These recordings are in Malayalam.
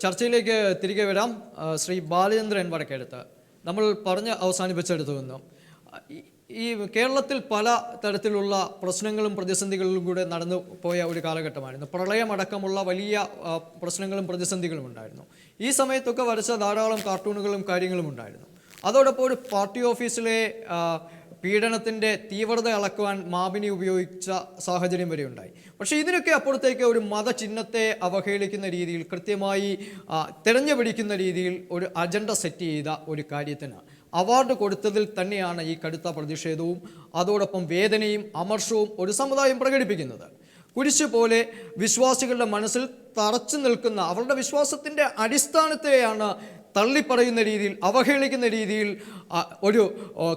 ചർച്ചയിലേക്ക് തിരികെ വരാം. ശ്രീ ബാലചന്ദ്രൻ വടക്കെടുത്ത്. നമ്മൾ പറഞ്ഞ് അവസാനിപ്പിച്ചെടുത്തു നിന്നു. ഈ- കേരളത്തിൽ പല തരത്തിലുള്ള പ്രശ്നങ്ങളും പ്രതിസന്ധികളിലും കൂടെ നടന്നു പോയ ഒരു കാലഘട്ടമായിരുന്നു. പ്രളയമടക്കമുള്ള വലിയ പ്രശ്നങ്ങളും പ്രതിസന്ധികളും ഉണ്ടായിരുന്നു. ഈ സമയത്തൊക്കെ വരച്ച ധാരാളം കാർട്ടൂണുകളും കാര്യങ്ങളും ഉണ്ടായിരുന്നു. അതോടൊപ്പം ഒരു പാർട്ടി ഓഫീസിലെ പീഡനത്തിന്റെ തീവ്രത അളക്കുവാൻ മാബിനി ഉപയോഗിച്ച സാഹചര്യം വരെ ഉണ്ടായി. പക്ഷേ ഇതിനൊക്കെ അപ്പുറത്തേക്ക് ഒരു മതചിഹ്നത്തെ അവഹേളിക്കുന്ന രീതിയിൽ കൃത്യമായി തിരഞ്ഞു പിടിക്കുന്ന രീതിയിൽ ഒരു അജണ്ട സെറ്റ് ചെയ്ത ഒരു കാര്യത്തിന് അവാർഡ് കൊടുത്തതിൽ തന്നെയാണ് ഈ കടുത്ത പ്രതിഷേധവും അതോടൊപ്പം വേദനയും അമർഷവും ഒരു സമുദായം പ്രകടിപ്പിക്കുന്നത്. കുരിശ് പോലെ വിശ്വാസികളുടെ മനസ്സിൽ തറച്ചു നിൽക്കുന്ന അവരുടെ വിശ്വാസത്തിന്റെ അടിസ്ഥാനത്തെയാണ് തള്ളിപ്പറയുന്ന രീതിയിൽ അവഹേളിക്കുന്ന രീതിയിൽ ഒരു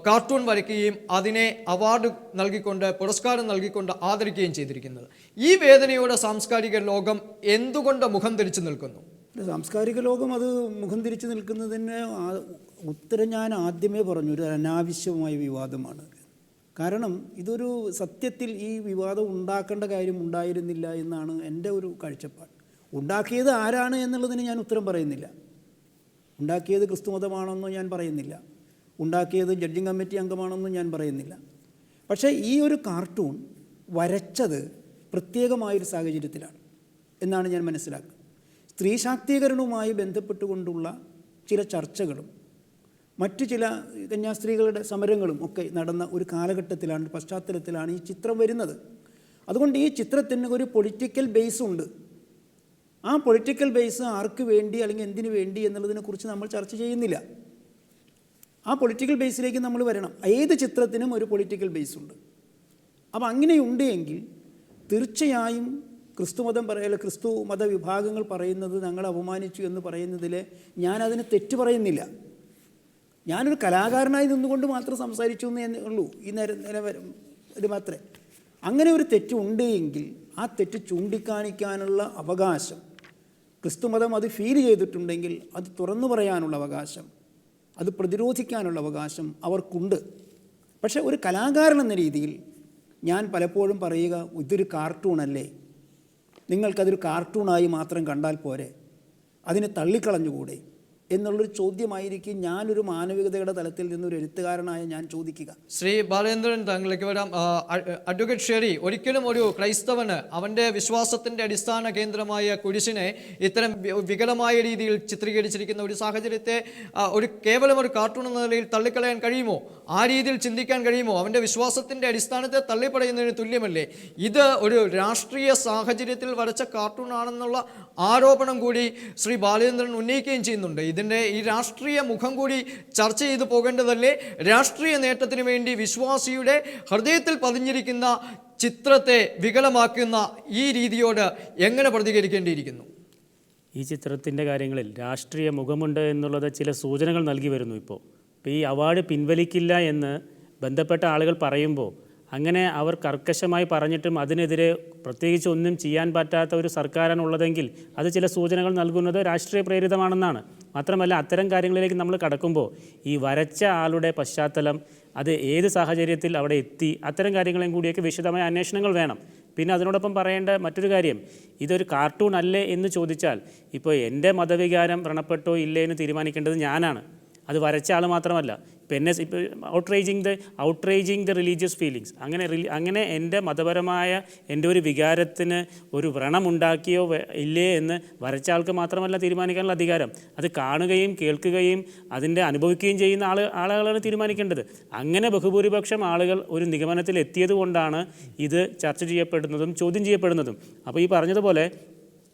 കാർട്ടൂൺ വരയ്ക്കുകയും അതിനെ അവാർഡ് നൽകിക്കൊണ്ട് പുരസ്കാരം നൽകിക്കൊണ്ട് ആദരിക്കുകയും ചെയ്തിരിക്കുന്നത്. ഈ വേദനയോടെ സാംസ്കാരിക ലോകം എന്തുകൊണ്ട് മുഖം തിരിച്ചു നിൽക്കുന്നു? സാംസ്കാരിക ലോകം അത് മുഖം തിരിച്ചു നിൽക്കുന്നതിന് ഉത്തരം ഞാൻ ആദ്യമേ പറഞ്ഞു ഒരു അനാവശ്യമായ വിവാദമാണ്. കാരണം ഇതൊരു സത്യത്തിൽ ഈ വിവാദം ഉണ്ടാക്കേണ്ട കാര്യം ഉണ്ടായിരുന്നില്ല എന്നാണ് എന്റെ ഒരു കാഴ്ചപ്പാട്. ഉണ്ടാക്കിയത് ആരാണ് എന്നുള്ളതിന് ഞാൻ ഉത്തരം പറയുന്നില്ല. ഉണ്ടാക്കിയത് ക്രിസ്തു മതമാണെന്നും ഞാൻ പറയുന്നില്ല. ഉണ്ടാക്കിയത് ജഡ്ജിങ് കമ്മിറ്റി അംഗമാണെന്നും ഞാൻ പറയുന്നില്ല. പക്ഷേ ഈ ഒരു കാർട്ടൂൺ വരച്ചത് പ്രത്യേകമായൊരു സാഹചര്യത്തിലാണ് എന്നാണ് ഞാൻ മനസ്സിലാക്കുക സ്ത്രീ ശാക്തീകരണവുമായി ബന്ധപ്പെട്ടുകൊണ്ടുള്ള ചില ചർച്ചകളും മറ്റു ചില കന്യാസ്ത്രീകളുടെ സമരങ്ങളും ഒക്കെ നടന്ന ഒരു കാലഘട്ടത്തിലാണ് പശ്ചാത്തലത്തിലാണ് ഈ ചിത്രം വരുന്നത്. അതുകൊണ്ട് ഈ ചിത്രത്തിന് ഒരു പൊളിറ്റിക്കൽ ബേസ് ഉണ്ട് ആ പൊളിറ്റിക്കൽ ബേസ് ആർക്ക് വേണ്ടി അല്ലെങ്കിൽ എന്തിനു വേണ്ടി എന്നുള്ളതിനെക്കുറിച്ച് നമ്മൾ ചർച്ച ചെയ്യുന്നില്ല. ആ പൊളിറ്റിക്കൽ ബേസിലേക്ക് നമ്മൾ വരണം. ഏത് ചിത്രത്തിനും ഒരു പൊളിറ്റിക്കൽ ബേസ് ഉണ്ട്. അപ്പം അങ്ങനെയുണ്ട് എങ്കിൽ തീർച്ചയായും ക്രിസ്തുമതം പറയല ക്രിസ്തു മതവിഭാഗങ്ങൾ പറയുന്നത് ഞങ്ങൾ അപമാനിച്ചു എന്ന് പറയുന്നതിൽ ഞാനതിന് തെറ്റ് പറയുന്നില്ല. ഞാനൊരു കലാകാരനായി നിന്നുകൊണ്ട് മാത്രം സംസാരിച്ചു എന്നേ ഉള്ളൂ. ഈ നേരം നിലവരം ഇത് മാത്രമേ അങ്ങനെ ഒരു തെറ്റ് ഉണ്ട് എങ്കിൽ ആ തെറ്റ് ചൂണ്ടിക്കാണിക്കാനുള്ള അവകാശം ക്രിസ്തുമതം അത് ഫീൽ ചെയ്തിട്ടുണ്ടെങ്കിൽ അത് തുറന്നു പറയാനുള്ള അവകാശം അത് പ്രതിരോധിക്കാനുള്ള അവകാശം അവർക്കുണ്ട്. പക്ഷേ ഒരു കലാകാരൻ എന്ന രീതിയിൽ ഞാൻ പലപ്പോഴും പറയുക ഇതൊരു കാർട്ടൂണല്ലേ നിങ്ങൾക്കതൊരു കാർട്ടൂണായി മാത്രം കണ്ടാൽ പോരെ? അതിനെ തള്ളിക്കളഞ്ഞുകൂടെ? എന്നുള്ളൊരു ചോദ്യമായിരിക്കും ഞാനൊരു മാനവികതയുടെ തലത്തിൽ നിന്ന് നിന്നൊരു എഴുത്തുകാരനായ ഞാൻ ചോദിക്കുക. ശ്രീ ബാലേന്ദ്രൻ താങ്കളിലേക്ക് വരാം. അഡ്വക്കേറ്റ് ഷെറി ഒരിക്കലും ഒരു ക്രൈസ്തവന് അവന്റെ വിശ്വാസത്തിന്റെ അടിസ്ഥാന കേന്ദ്രമായ കുരിശിനെ ഇത്തരം വികലമായ രീതിയിൽ ചിത്രീകരിച്ചിരിക്കുന്ന ഒരു സാഹചര്യത്തെ ഒരു കേവലം ഒരു കാർട്ടൂൺ എന്ന നിലയിൽ തള്ളിക്കളയാൻ കഴിയുമോ? ആ രീതിയിൽ ചിന്തിക്കാൻ കഴിയുമോ? അവന്റെ വിശ്വാസത്തിന്റെ അടിസ്ഥാനത്തെ തള്ളിപ്പടയുന്നതിന് തുല്യമല്ലേ? ഇത് ഒരു രാഷ്ട്രീയ സാഹചര്യത്തിൽ വരച്ച കാർട്ടൂൺ ആണെന്നുള്ള ആരോപണം കൂടി ശ്രീ ബാലേന്ദ്രൻ ഉന്നയിക്കുകയും ചെയ്യുന്നുണ്ട്. ഇതിന്റെ ഈ രാഷ്ട്രീയ മുഖം കൂടി ചർച്ച ചെയ്തു പോകേണ്ടതല്ലേ? രാഷ്ട്രീയ നേട്ടത്തിന് വേണ്ടി വിശ്വാസിയുടെ ഹൃദയത്തിൽ പതിഞ്ഞിരിക്കുന്ന ചിത്രത്തെ വികലമാക്കുന്ന ഈ രീതിയോട് എങ്ങനെ പ്രതികരിക്കേണ്ടിയിരിക്കുന്നു? ഈ ചിത്രത്തിന്റെ കാര്യങ്ങളിൽ രാഷ്ട്രീയ മുഖമുണ്ട് എന്നുള്ളത് ചില സൂചനകൾ നൽകി വരുന്നു ഇപ്പോൾ ഇപ്പോൾ. ഈ അവാർഡ് പിൻവലിക്കില്ല എന്ന് ബന്ധപ്പെട്ട ആളുകൾ പറയുമ്പോൾ അങ്ങനെ അവർ കർക്കശമായി പറഞ്ഞിട്ടും അതിനെതിരെ പ്രത്യേകിച്ച് ഒന്നും ചെയ്യാൻ പറ്റാത്ത ഒരു സർക്കാരാണ് ഉള്ളതെങ്കിൽ അത് ചില സൂചനകൾ നൽകുന്നത് രാഷ്ട്രീയ പ്രേരിതമാണെന്നാണ്. മാത്രമല്ല അത്തരം കാര്യങ്ങളിലേക്ക് നമ്മൾ കടക്കുമ്പോൾ ഈ വരച്ച ആളുടെ പശ്ചാത്തലം അത് ഏത് സാഹചര്യത്തിൽ അവിടെ എത്തി അത്തരം കാര്യങ്ങളെയും കൂടിയൊക്കെ വിശദമായ അന്വേഷണങ്ങൾ വേണം. പിന്നെ അതിനോടൊപ്പം പറയേണ്ട മറ്റൊരു കാര്യം ഇതൊരു കാർട്ടൂൺ അല്ലേ എന്ന് ചോദിച്ചാൽ ഇപ്പോൾ എന്റെ മതവികാരം വ്രണപ്പെട്ടോ ഇല്ലേ എന്ന് തീരുമാനിക്കേണ്ടത് ഞാനാണ്. അത് വരച്ച ആൾ മാത്രമല്ല. ഇപ്പം എന്നെ ഇപ്പോൾ outraging the outraging the religious feelings അങ്ങനെ അങ്ങനെ എന്റെ മതപരമായ എന്റെ ഒരു വികാരത്തിന് ഒരു വ്രണമുണ്ടാക്കിയോ ഇല്ലേ എന്ന് വരച്ച ആൾക്ക് മാത്രമല്ല തീരുമാനിക്കാനുള്ള അധികാരം. അത് കാണുകയും കേൾക്കുകയും അതിന്റെ അനുഭവിക്കുകയും ചെയ്യുന്ന ആൾ ആളുകളാണ് തീരുമാനിക്കേണ്ടത്. അങ്ങനെ ബഹുഭൂരിപക്ഷം ആളുകൾ ഒരു നിഗമനത്തിൽ എത്തിയത് കൊണ്ടാണ് ഇത് ചർച്ച ചെയ്യപ്പെടുന്നതും ചോദ്യം ചെയ്യപ്പെടുന്നതും. അപ്പോൾ ഈ പറഞ്ഞതുപോലെ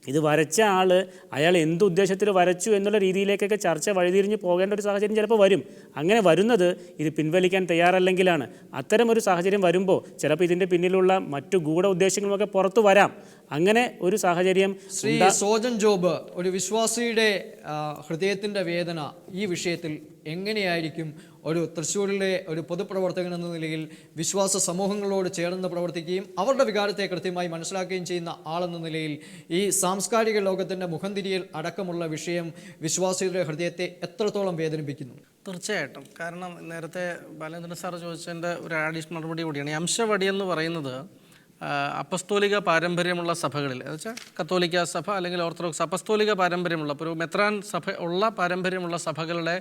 ഇത് വരച്ച ആൾ അയാൾ എന്ത് ഉദ്ദേശത്തിൽ വരച്ചു എന്നുള്ള രീതിയിലേക്കൊക്കെ ചർച്ച വഴിതിരിഞ്ഞ് പോകേണ്ട ഒരു സാഹചര്യം ചിലപ്പോൾ വരും. അങ്ങനെ വരുന്നത് ഇത് പിൻവലിക്കാൻ തയ്യാറല്ലെങ്കിലാണ്. അത്തരം ഒരു സാഹചര്യം വരുമ്പോൾ ചിലപ്പോൾ ഇതിന്റെ പിന്നിലുള്ള മറ്റു ഗൂഢ ഉദ്ദേശങ്ങളുമൊക്കെ പുറത്തു വരാം. അങ്ങനെ ഒരു സാഹചര്യം ശ്രീ സോജൻ ജോബ് ഒരു വിശ്വാസിയുടെ ഹൃദയത്തിന്റെ വേദന ഈ വിഷയത്തിൽ എങ്ങനെയായിരിക്കും? ഒരു തൃശ്ശൂരിലെ ഒരു പൊതുപ്രവർത്തകൻ എന്ന നിലയിൽ വിശ്വാസ സമൂഹങ്ങളോട് ചേർന്ന് പ്രവർത്തിക്കുകയും അവരുടെ വികാരത്തെ കൃത്യമായി മനസ്സിലാക്കുകയും ചെയ്യുന്ന ആളെന്ന നിലയിൽ ഈ സാംസ്കാരിക ലോകത്തിന്റെ മുഖംതിരിയൽ അടക്കമുള്ള വിഷയം വിശ്വാസികളുടെ ഹൃദയത്തെ എത്രത്തോളം വേദനിപ്പിക്കുന്നു? തീർച്ചയായിട്ടും. കാരണം നേരത്തെ ബാലേന്ദ്രൻ സാർ ചോദിച്ചതിന്റെ ഒരു അഡീഷണൽ മറുപടി കൂടിയാണ്. അംശവടി എന്ന് പറയുന്നത് അപ്പസ്തോലിക പാരമ്പര്യമുള്ള സഭകളിൽ എന്ന് വെച്ചാൽ കത്തോലിക്ക സഭ അല്ലെങ്കിൽ ഓർത്തഡോക്സ് അപ്പസ്തോലിക പാരമ്പര്യമുള്ള ഒരു മെത്രാൻ സഭ ഉള്ള പാരമ്പര്യമുള്ള സഭകളുടെ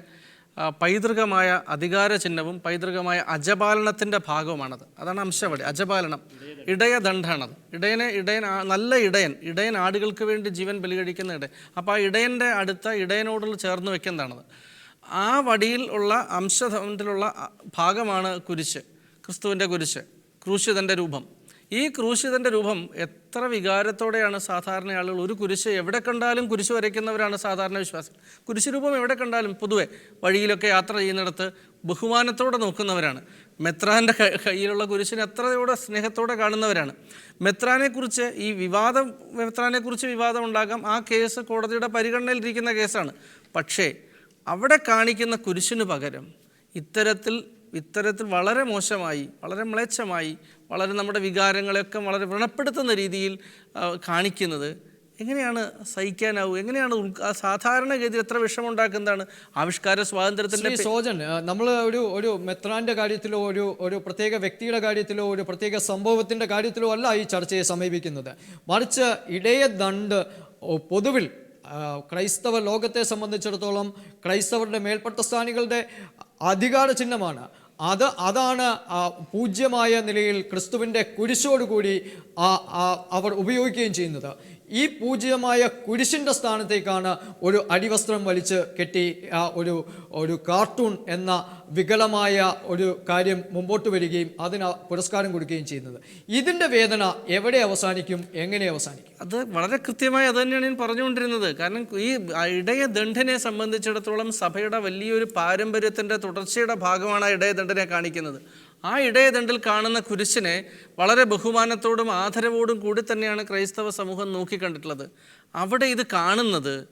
പൈതൃകമായ അധികാര ചിഹ്നവും പൈതൃകമായ അജപാലനത്തിന്റെ ഭാഗവുമാണത്. അതാണ് അംശവടി അജപാലനം. ഇടയദണ്ഡാണത്. ഇടയനെ ഇടയൻ നല്ല ഇടയൻ ഇടയൻ ആടുകൾക്ക് വേണ്ടി ജീവൻ ബലികഴിക്കുന്ന ഇടയൻ. അപ്പോൾ ആ ഇടയന്റെ അടുത്ത ഇടയനോടുള്ള ചേർന്ന് വെക്കുന്നതാണത് ആ വടിയിൽ ഉള്ള അംശത്തിലുള്ള ഭാഗമാണ് കുരിശ് ക്രിസ്തുവിന്റെ കുരിശ് ക്രൂശിതന്റെ രൂപം. ഈ ക്രൂശിതന്റെ രൂപം എത്ര വികാരത്തോടെയാണ് സാധാരണ ആളുകൾ ഒരു കുരിശ് എവിടെ കണ്ടാലും കുരിശ് വരയ്ക്കുന്നവരാണ് സാധാരണ വിശ്വാസം. കുരിശ് രൂപം എവിടെ കണ്ടാലും പൊതുവെ വഴിയിലൊക്കെ യാത്ര ചെയ്യുന്നിടത്ത് ബഹുമാനത്തോടെ നോക്കുന്നവരാണ്. മെത്രാന്റെ കയ്യിലുള്ള കുരിശിനെ എത്രയോടെ സ്നേഹത്തോടെ കാണുന്നവരാണ്. മെത്രാനെക്കുറിച്ച് ഈ വിവാദം മെത്രാനെക്കുറിച്ച് വിവാദം ഉണ്ടാകാം. ആ കേസ് കോടതിയുടെ പരിഗണനയിലിരിക്കുന്ന കേസാണ്. പക്ഷേ അവിടെ കാണിക്കുന്ന കുരിശിന് പകരം ഇത്തരത്തിൽ ഇത്തരത്തിൽ വളരെ മോശമായി വളരെ മ്ലേച്ഛമായി വളരെ നമ്മുടെ വികാരങ്ങളെയൊക്കെ വളരെ വ്രണപ്പെടുത്തുന്ന രീതിയിൽ കാണിക്കുന്നത്. എങ്ങനെയാണ് സഹിക്കാനാവും? എങ്ങനെയാണ് സാധാരണഗതിയിൽ എത്ര വിഷമുണ്ടാക്കുന്നതാണ് ആവിഷ്കാര സ്വാതന്ത്ര്യത്തിന്റെ സോജൻ നമ്മൾ ഒരു ഒരു മെത്രാന്റെ കാര്യത്തിലോ ഒരു ഒരു പ്രത്യേക വ്യക്തിയുടെ കാര്യത്തിലോ ഒരു പ്രത്യേക സംഭവത്തിന്റെ കാര്യത്തിലോ അല്ല ഈ ചർച്ചയെ സമീപിക്കുന്നത്. മറിച്ച് ഇടയ ദണ്ട് പൊതുവിൽ ക്രൈസ്തവ ലോകത്തെ സംബന്ധിച്ചിടത്തോളം ക്രൈസ്തവരുടെ മേൽപ്പെട്ട സ്ഥാനികളുടെ അധികാര ചിഹ്നമാണ്. അത് അതാണ് പൂജ്യമായ നിലയിൽ ക്രിസ്തുവിന്റെ കുരിശോടുകൂടി അവർ ഉപയോഗിക്കുകയും ചെയ്യുന്നത്. ഈ പൂജ്യമായ കുരിശിന്റെ സ്ഥാനത്തേക്കാണ് ഒരു അടിവസ്ത്രം വലിച്ച് കെട്ടി ആ, ഒരു ഒരു കാർട്ടൂൺ എന്ന വികലമായ ഒരു കാര്യം മുമ്പോട്ട് വരികയും അതിന് പുരസ്കാരം കൊടുക്കുകയും ചെയ്യുന്നത്. ഇതിന്റെ വേദന എവിടെ അവസാനിക്കും എങ്ങനെ അവസാനിക്കും? അത് വളരെ കൃത്യമായി അത് തന്നെയാണ് ഞാൻ പറഞ്ഞുകൊണ്ടിരുന്നത്. കാരണം ഈ ഇടയ ദണ്ഡനെ സംബന്ധിച്ചിടത്തോളം സഭയുടെ വലിയൊരു പാരമ്പര്യത്തിന്റെ തുടർച്ചയുടെ ഭാഗമാണ് ആ ഇടയ ദണ്ഡനെ കാണിക്കുന്നത്. ആ ഇടയ ദണ്ടിൽ കാണുന്ന കുരിശിനെ വളരെ ബഹുമാനത്തോടും ആദരവോടും കൂടി തന്നെയാണ് ക്രൈസ്തവ സമൂഹം നോക്കിക്കണ്ടിട്ടുള്ളത്. അവിടെ ഇത് കാണുന്നത്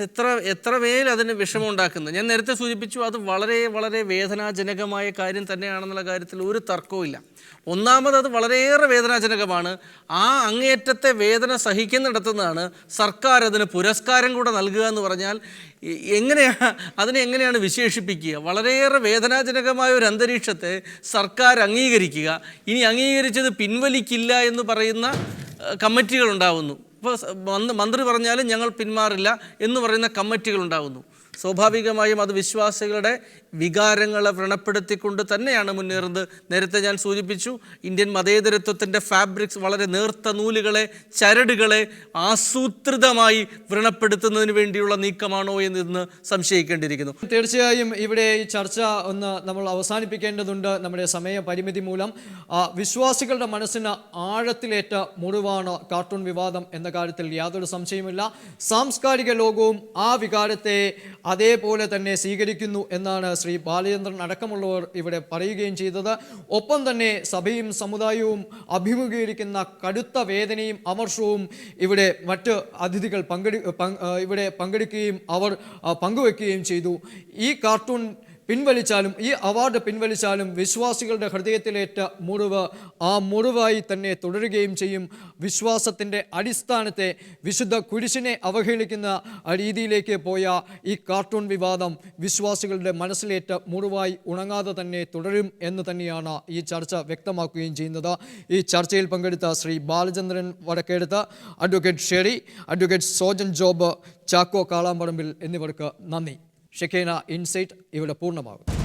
എത്ര എത്ര പേര് അതിന് വിഷമമുണ്ടാക്കുന്നത് ഞാൻ നേരത്തെ സൂചിപ്പിച്ചു അത് വളരെ വളരെ വേദനാജനകമായ കാര്യം തന്നെയാണെന്നുള്ള കാര്യത്തിൽ ഒരു തർക്കവുമില്ല ഒന്നാമത് അത് വളരെയേറെ വേദനാജനകമാണ്. ആ അങ്ങേയറ്റത്തെ വേദന സഹിക്കുന്നിടത്തുനിന്നാണ് സർക്കാർ അതിന് പുരസ്കാരം കൂടെ നൽകുക എന്ന് പറഞ്ഞാൽ എങ്ങനെയാണ് എങ്ങനെയാ അതിനെ എങ്ങനെയാണ് വിശേഷിപ്പിക്കുക? വളരെയേറെ വേദനാജനകമായ ഒരു അന്തരീക്ഷത്തെ സർക്കാർ അംഗീകരിക്കുക. ഇനി അംഗീകരിച്ചത് പിൻവലിക്കില്ല എന്ന് പറയുന്ന കമ്മിറ്റികൾ ഉണ്ടാവുന്നു. ഇപ്പോൾ മന്ത്രി- പറഞ്ഞാലും ഞങ്ങൾ പിന്മാറില്ല എന്ന് പറയുന്ന കമ്മിറ്റികൾ ഉണ്ടാകുന്നു സ്വാഭാവികമായും അത് വിശ്വാസികളുടെ വികാരങ്ങളെ വ്രണപ്പെടുത്തിക്കൊണ്ട് തന്നെയാണ് മുന്നേറുന്നത്. നേരത്തെ ഞാൻ സൂചിപ്പിച്ചു ഇന്ത്യൻ മതേതരത്വത്തിന്റെ ഫാബ്രിക്സ് വളരെ നേർത്ത നൂലുകളെ ചരടുകളെ ആസൂത്രിതമായി വ്രണപ്പെടുത്തുന്നതിന് വേണ്ടിയുള്ള നീക്കമാണോ എന്ന് ഇന്ന് സംശയിക്കേണ്ടിയിരിക്കുന്നു. തീർച്ചയായും ഇവിടെ ഈ ചർച്ച ഒന്ന് നമ്മൾ അവസാനിപ്പിക്കേണ്ടതുണ്ട്. നമ്മുടെ സമയ പരിമിതി മൂലം വിശ്വാസികളുടെ മനസ്സിന് ആഴത്തിലേറ്റ മുറിവാണ് കാർട്ടൂൺ വിവാദം എന്ന കാര്യത്തിൽ യാതൊരു സംശയമില്ല സാംസ്കാരിക ലോകവും ആ വികാരത്തെ അതേപോലെ തന്നെ സ്വീകരിക്കുന്നു എന്നാണ് ശ്രീ ബാലചന്ദ്രൻ അടക്കമുള്ളവർ ഇവിടെ പറയുകയും ചെയ്തത്. ഒപ്പം തന്നെ സഭയും സമുദായവും അഭിമുഖീകരിക്കുന്ന കടുത്ത വേദനയും അമർഷവും ഇവിടെ മറ്റ് അതിഥികൾ പങ്കെടു ഇവിടെ പങ്കെടുക്കുകയും അവർ പങ്കുവെക്കുകയും ചെയ്തു. ഈ കാർട്ടൂൺ പിൻവലിച്ചാലും ഈ അവാർഡ് പിൻവലിച്ചാലും വിശ്വാസികളുടെ ഹൃദയത്തിലേറ്റ മുറിവ് ആ മുറിവായി തന്നെ തുടരുകയും ചെയ്യും. വിശ്വാസത്തിന്റെ അടിസ്ഥാനത്തെ വിശുദ്ധ കുരിശിനെ അവഹേളിക്കുന്ന രീതിയിലേക്ക് പോയ ഈ കാർട്ടൂൺ വിവാദം വിശ്വാസികളുടെ മനസ്സിലേറ്റ മുറിവായി ഉണങ്ങാതെ തന്നെ തുടരും എന്ന് തന്നെയാണ് ഈ ചർച്ച വ്യക്തമാക്കുകയും ചെയ്യുന്നത്. ഈ ചർച്ചയിൽ പങ്കെടുത്ത ശ്രീ ബാലചന്ദ്രൻ വടക്കേടുത്ത് അഡ്വക്കേറ്റ് ഷെറി അഡ്വക്കേറ്റ് സോജൻ ജോബ് ചാക്കോ കാളാമ്പറമ്പിൽ എന്നിവർക്ക് നന്ദി. ഷെക്കേന ഇൻസൈറ്റ് ഇവിടെ പൂർണമാകും.